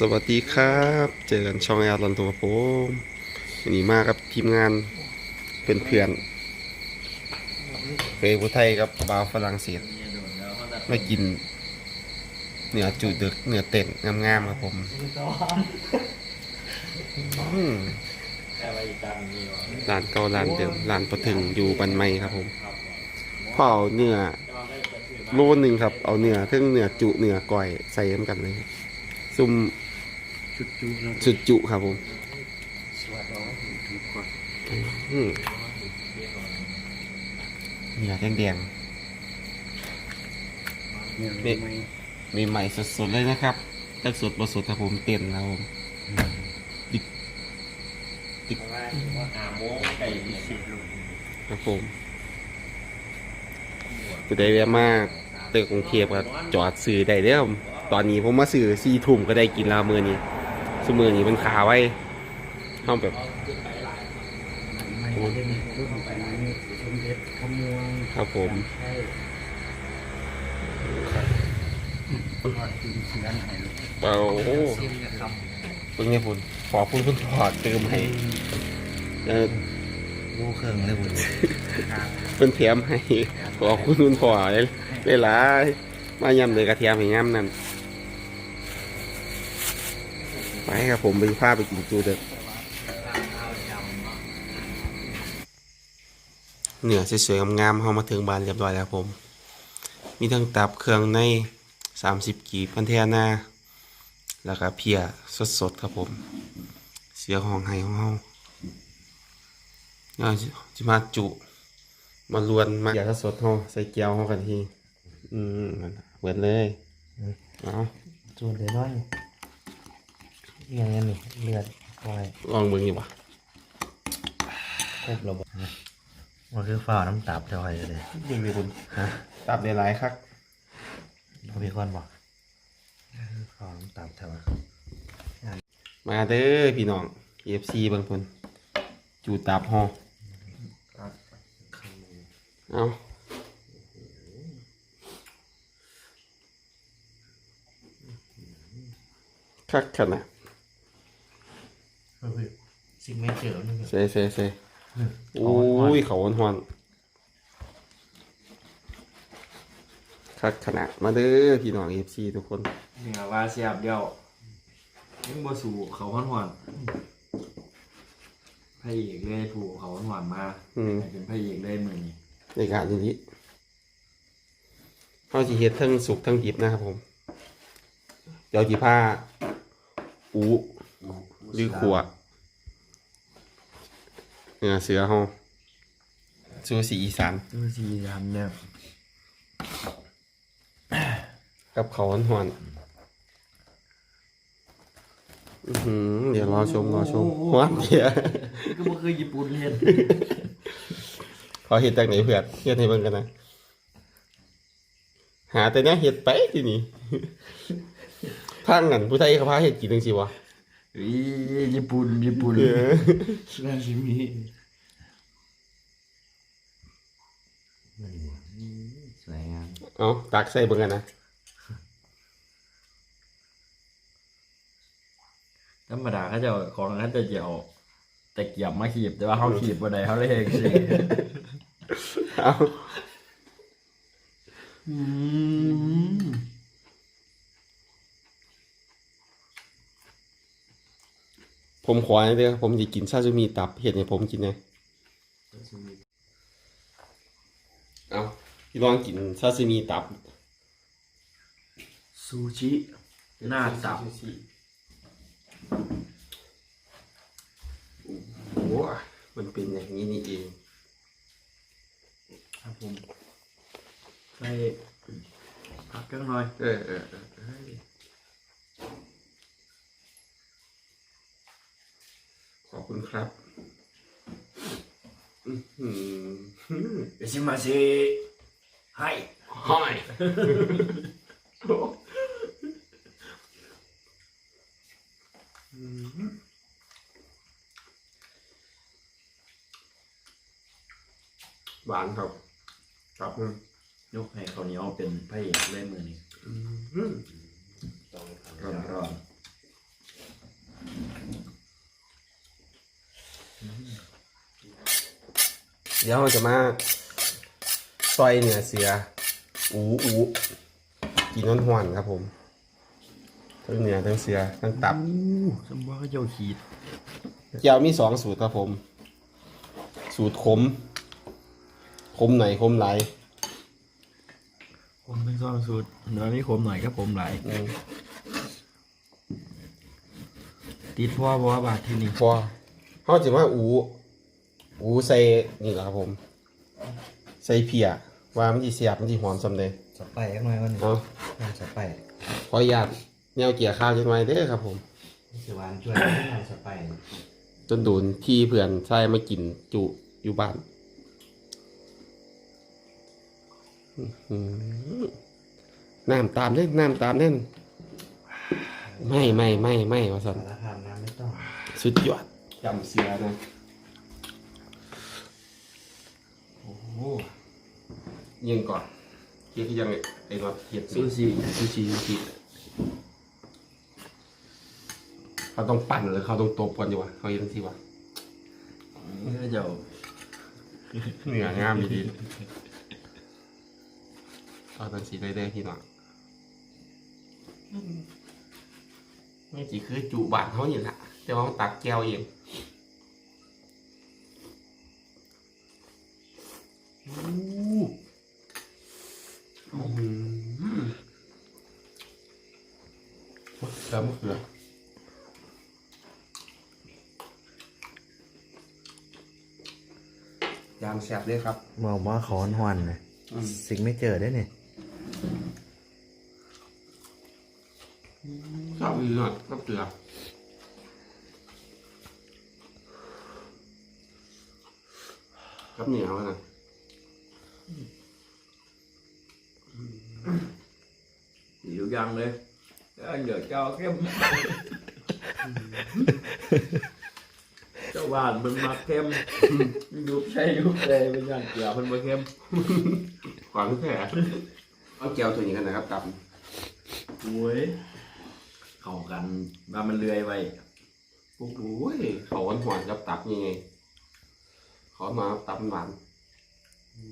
สวัสดีครับ เจอกันช่องแอร์ลอนตัวผมวันนี้มากับทีมงานเพื่อนเพื่อนๆเคยผู้ไทยกับบาวฝรั่งเศสมากินเนื้อจุดึกเนื้อเต้นงามๆครับผมร้านเก่าร้านเดิมร้านประถึงอยู่บันไม้ครับผมพ่อเอาเนื้อโลนึงครับ เอาเนื้อทั้งเนื้อจุเนื้อก้อยใส่กันเลยซุ่ม ชุดจูนะสุดจุครับผมอืมเนื้อแดงเนี่ยๆมีใหม่สดๆเลยนะครับจากสดบสดครับผมเต็มแล้วผมดิกดิกครับผมผู้ใดแวะมากเตึกกรุงเทพครับจอดซื้อได้เด้อครับตอนนี้ผมมาซื้อสี่ทุ่มก็ได้กินแล้วมือนี้ สมือนี้มันขาไว้ห้องแบบไม่ได้มีรูปไปนี่ชมเพชรขมวงครับผมใช่ทอดกินเสือนให้ลูกเปล่าโอ้ซิมจะคเป็นไงคุณขอคุณคุณถอดเติมให้เออำลูกเครื่องเลยบุญเป็นเทียมให้ขอคุณคุณถอดเลยหลายๆมายำเลยกระเทียมให้งามนั่น ไปครับผมไปพาไปกินจูเด็กเหนือสวยๆงามๆเข้ามาถึงบ้านเรียบร้อยแล้วผม มีทั้งตับเครื่องในสามสิบกีบพันเทียนาแล้วก็เพียสดๆครับผม เสียของไห้ของเฮาเอาจิมาจุมาลวนมาเพียสดๆเฮาใส่แก้วเฮากันที อืมนั่นน่ะเปิดเลย เอาจูนเดี๋ยวน้อย ยังไงนี่เลือดปล่อยลองเบิ่งดีกว่าครบระบบมันคือฝ้าน้ำตับจะไหวเลยยิงเลยคุณฮะตับได้หลายครับเขาพี่คนบอกฝ้าน้ำตับเท่าไหร่มาเด้อพี่น้อง EFC เบิ่งพุ่นจูตับเฮาเอาคักขนาด สิ่งไม่เจอนี่เซ่เซ่เซ่โอ้ยเขาหอนๆคักขนาดมาเด้อพี่น้อง EFC ทุกคนนี่ครับว่าเสียบเดียวยังบ่สู่เขาหอนหอนพระเอกเลยผูกเขาหอนหอนมาอืมให้เป็นพระเอกเลยมือนี้ในการนี้เขาจีเฮ็ดทั้งสุกทั้งดิบนะครับผม เดี๋ยวจีผ้าอูหรือขว เนื้อเสือเขาซูสีอีสานดูสีดำเนี่ยกับเขาหอนๆอื้อหือเดี๋ยวรอชมรอชมว้าวเดี๋ยวก็บ่คือญี่ปุ่นเฮ็ดเขาเห็ดจากไหนเพื่อนเฮ็ดให้เบิ่งกันนะ หาแต่เนี้ยเห็ดไปทีนี้ ทางนั้นผู้ไทยเขาพาเห็ดกินจังสิวะอี ญี่ปุ่นญี่ปุ่นเออราชิมิสวยงามเอาตักใส่เบิ่งกันนะธรรมดาเขาจะเอาของเขาจะเอาแต่เกียบมาขีบแต่ว่าเขาขีบบ่ได้เขาเลยเองสิเอา อืม ผมขอให้เด้อผมจะกินซาซูมิตับเห็ดให้ผมกินนะเอาพี่ลองกินซาซูมิตับ ซูชิหน้าตับโอ้โหมันเป็นอย่างนี้นี่เองครับผมใส่ผักกันหน่อย เออเออเออ ออขอบคุณครับอื้อหือเอชิมาซิให้ห้อยหวานครับ ครับอืมยกให้เขาวเหนียวเป็นพระเอกเลยมือนี้อืมร้อนร้อน เดี๋ยวเราจะมาซอยเนื้อเสือ อูอูกินน้อนหวานๆครับผมทั้งเนื้อทั้งเสือทั้งตับสมว่าเขาเจ้าขีดเจียวมีสองสูตรครับผม สูตรขมขมหน่อยขมหลายผมเป็นซ่อนสูตรเนื้อนี่ขมหน่อยก็ผมหลายอืมติดพ่อบ่ว่าบาทที่นี่พอเขาจะมาอู อูใส่นี่แหละครับผม ใส่เพียว่ามันจีเสียบมันจีหอมสำเร็จสไปร์ยังไงวันนี้เอาน้ำสไปร์ขออนุญาตแนวเกี่ยข้าวจังไว้เด้อครับผมสิหวานช่วยน้ำสไปร์จนโดนพี่เพื่อนใช่มากินจุอยู่บ้านอื้อหือน้ำตามเล่นน้ำตามเล่นไม่ไม่ไม่ไม่วะสันสารคามน้ำไม่ต้องสุดยอดจำเสียนะโอ้โหยิงก่อนเทียที่ยังไอ้รถเทียบซูชิซูชิซูชิเขาต้องปั่นหรือเขาต้องตบก่อนดีวะเขาเย็นทีวะเขาเจ้าเหนืองามดีเอาตันสีได้ได้พี่น้องนี่จีคือจุบานเขาอย่างละแต่ว่ามันตักแก้วเอง อู้อืมเติมมะเขือยางแสบเลยครับ บอกว่าขอนหวันนะอืม สิ่งไม่เจอได้เนี่ยชอบอีกหน่อยก็เกลือครับเหนียวนะ อยู่ยังเลยแล้วเดี๋ยวเจ้าเข้มเจ้าบ้านมันมาเข้มยุบใช่ยุบเลยเป็นอย่างเกี่ยวมันมาเข้มก่อนที่แผลเอาแก้วตัวนี้กันนะครับกับโอ้ยเข้ากันว่ามันเลื่อยไว้โอ้โหเขาหวานหวานๆกับตับยังไงเขามาตับหวาน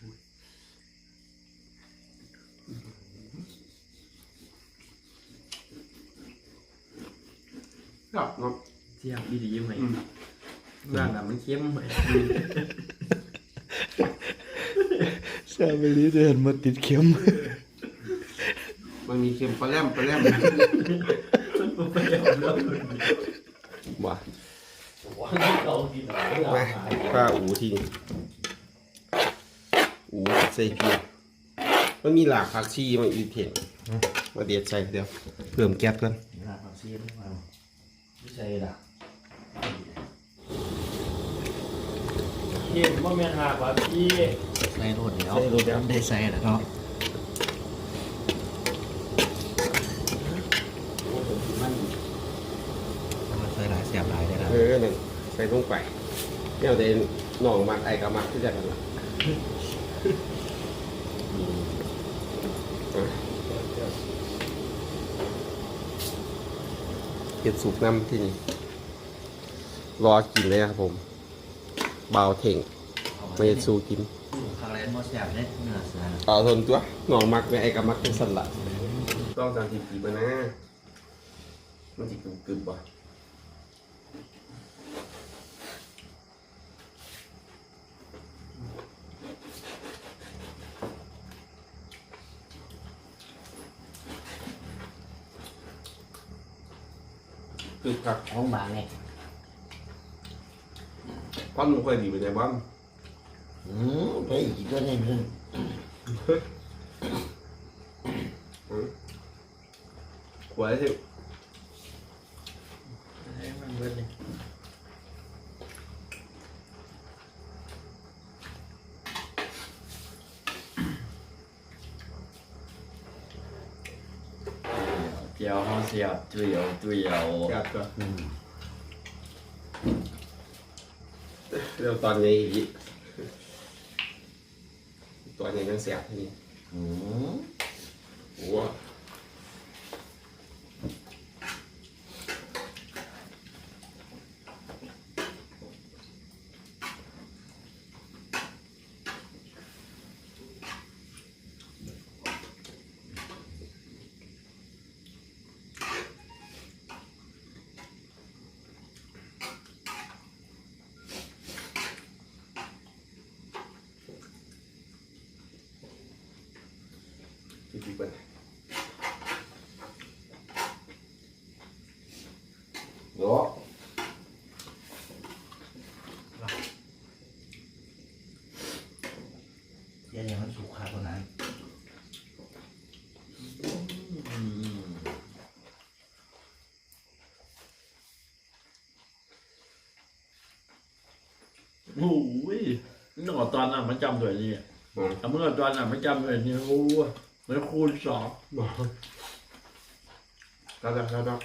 ค รับเนาะเที่ยงดีดีไหมอืมร่างน่ะมันเข้มไหมชาเบลีเดินมาติดเข็มมันมีเค็มปลาแรมปลาแรมมันไม่ยอมแล้วว่ะว่าเรากินอะไรมาข้าอูทีนี่อูใส่เกียร์มันมีหลากผักชีมาอีกเผ็ดมาเดียดใส่เดี๋ยวเพิ่มแก๊สก่อนลาผักชีไม่เอาไม่ ใช่ละเห็นว่าแม่นหาปลาพี่ใส่รถเดี๋ยวได้ใส่แล้วเนาะมันใส่หลายเสียบหลายได้แล้วเออนั่นใส่ลงไปเนี่ยเดนหน่องมักไอ้กับมักที่จะกันละ เก็ดสุกน้ำที่นี่รอกินเลยครับผมเบาวเถ่งไม่ได้สู้กินครั้งแรกมอเสียบเนี่ยเนื้อเสือเอาทนตัวหน่องมักไม่ไอ้กับมักเป็นสันละต้องสามสิบปีมานะมันจะกึบกึบๆ ว่ะกึบกับห้องบางไงพันมันค่อยดีไปในบ้านอืมไปอีกตัวนึงนึงหัวได้สิ ให้มันเบิดนี่ เจียวห้องเสียบตุยเอาตุยเอากัดก็เร็วตอนนี้อีกตอนนี้ยังเสียบที่นี่อืมโอ้ ดีกว่าโยเย็นยังมันสุกขาดตัวนั้นอืมโอ้ยนึกออกตอนนั้นมันจำด้วยนี่อ๋อถ้าเมื่อตอนนั้นมันจำด้วยนี่โอ้ ยมันคูณสองบอกแล้วแล้วแล้วแล้ว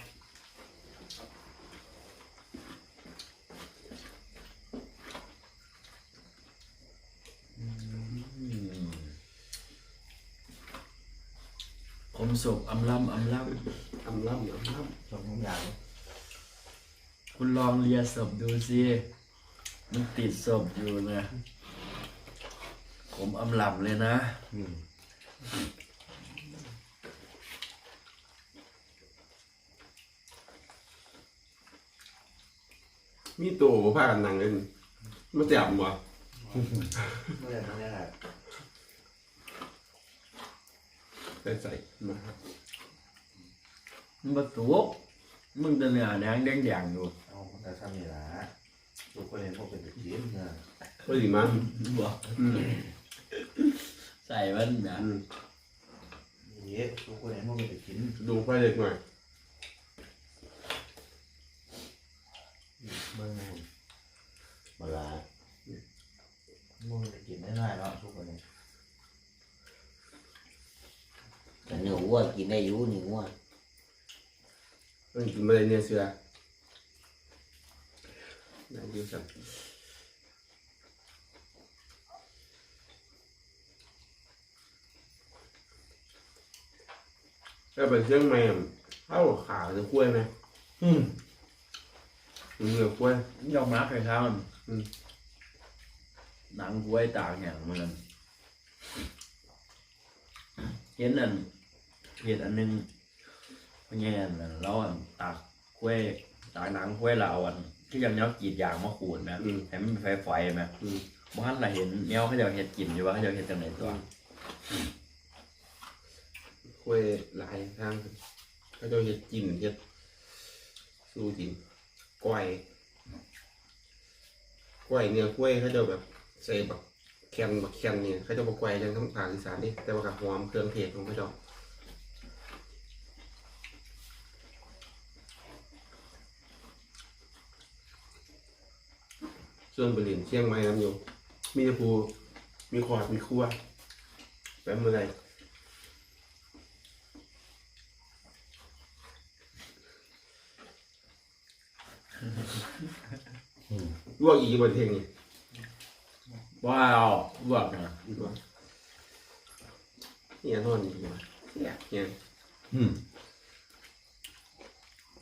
ผมศพอำลำอำลอำล่ำอำล่สองอย่างำคุณลองเลียศพดูสิมันติดศพอยู่นะผมอำลำเลยนะ มมีตัวผ้ากันหนังเลยมาจับบ่เมื่อไหร่มันจะได้ใส่ใส่มาครับมันประตูมึงจะเนื้อแดงแดงแดงอยู่เอาแต่ทำนี่ละทุกคนเห็นพวกเป็นตะกี้นะก็ดีมันบอกอืมใส่มันนะอืมนี่ทุกคนเห็นพวกเป็นตะกี้ดูไฟเล็กหน่อย เมื่อไงมาละมึ งตะกี้ไม่ได้เนาะทุกคนเนี่ยแต่เนื้อวัวกินได้อยู่เนื้อวัวต้องกินมาเลยเนี่ยเสือได้เดียวสักแล้วไปเชียงใหม่อะเข้าขาจะกล้วยไหมอืมเหนือกล้วยยอมรับเลยครับอืม หนังกล้วยตากอย่างมันเห็นอันเห็นอันหนึงเป็นไงอันนั้นเราอันตากกล้วยตากหนังกล้วยเราอันที่ยังเนี้ยกรีดยางมาขูดไหมอืมให้มันไฟไฟไหมอืมบ้านเราเห็นเนี้ยเขาจะเห็ดกินอยู่ว่าเขาจะเห็ดจังไหนตัวกล้วยหลายทางเขาจะเห็ดกินเห็ดสู้กินกล้วยกล้วยเนื้อกล้วยเขาจะแบบ ใส่บักแคนบักแคนเนี่ยเขาจะบักกวยยังทั้งภาคอีสานนี่แต่ว่ากับหอมเครื่องเทศของเขาจะส่วนบริเวณเชียงใหม่น้ำอยู่มีต่ภูมีขอดมีครัวแป๊บเมื่อไรลวกอีกบนเทงนี่ ว้าวลวกนะดีกว่าเนี่ยนอนดีกว่าเนี่ยเนี่ยอืม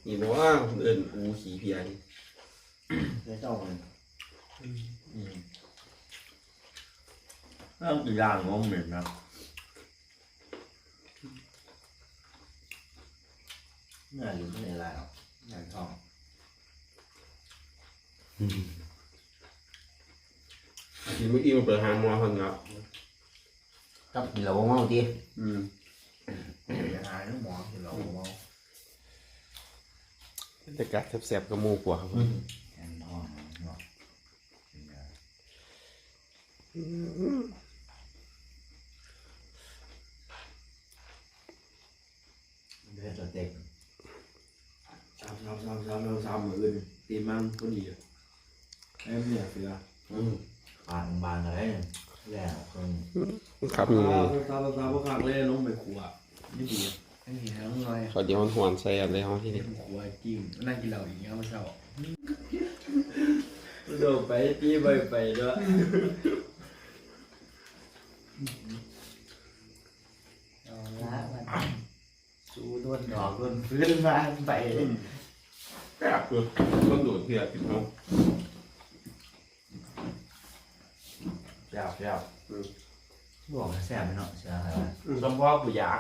นี่บอกว่าเอินอูขี่เพียนี่ไม่ต้องเลยต้องกี่อย่างงงเหมือนนะเมื่ออยู่ที่ไหนแล้วงานท้อง กินเมื่อกี้มันเปิดหางมอคนแล้วกับกินเราเมาดิอืมยังไงน้องหมอที่เราเมาแต่กัดแสบๆกับหมูกว่าครับแอนท้องเนาะเดือดตัวเต็กสามสามสามสามสามมืออื่นตีมันก็ดีไอ้เนี่ยเสืออืม ปานบานอะไรแล้วคนครับนี่สามสามพวกข้างเล่ลงไปขวไม่ดีไม่ดีทั้งเลยขอเดี๋ยวมันหวนใส่อะไรห้องที่นี่ขวจริงนั่งกินเหล้าอย่างเงี้ยไม่เช่าโดดไปตีไปไปด้วยเอาละมันสู้ด้วนดอกด้วนฟื้นมาไปแซ่บคือต้นดูดเพียติดน้องเจ้า เจ้าบอกแซ่บไหมเนาะใช่ไหมสมพ่อกูอยาก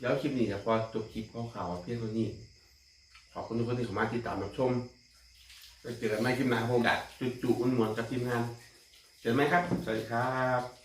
แล้วคลิปนี้นะพอจบคลิปข่าวๆเพียงเท่านี้ ขอบคุณทุกคนที่เข้ามาติดตามรับชมในไปเจอกันใหม่คลิปหน้าผมจุจุมันมวนๆกับทีมงาน เจอกันไหมครับ สวัสดีครับ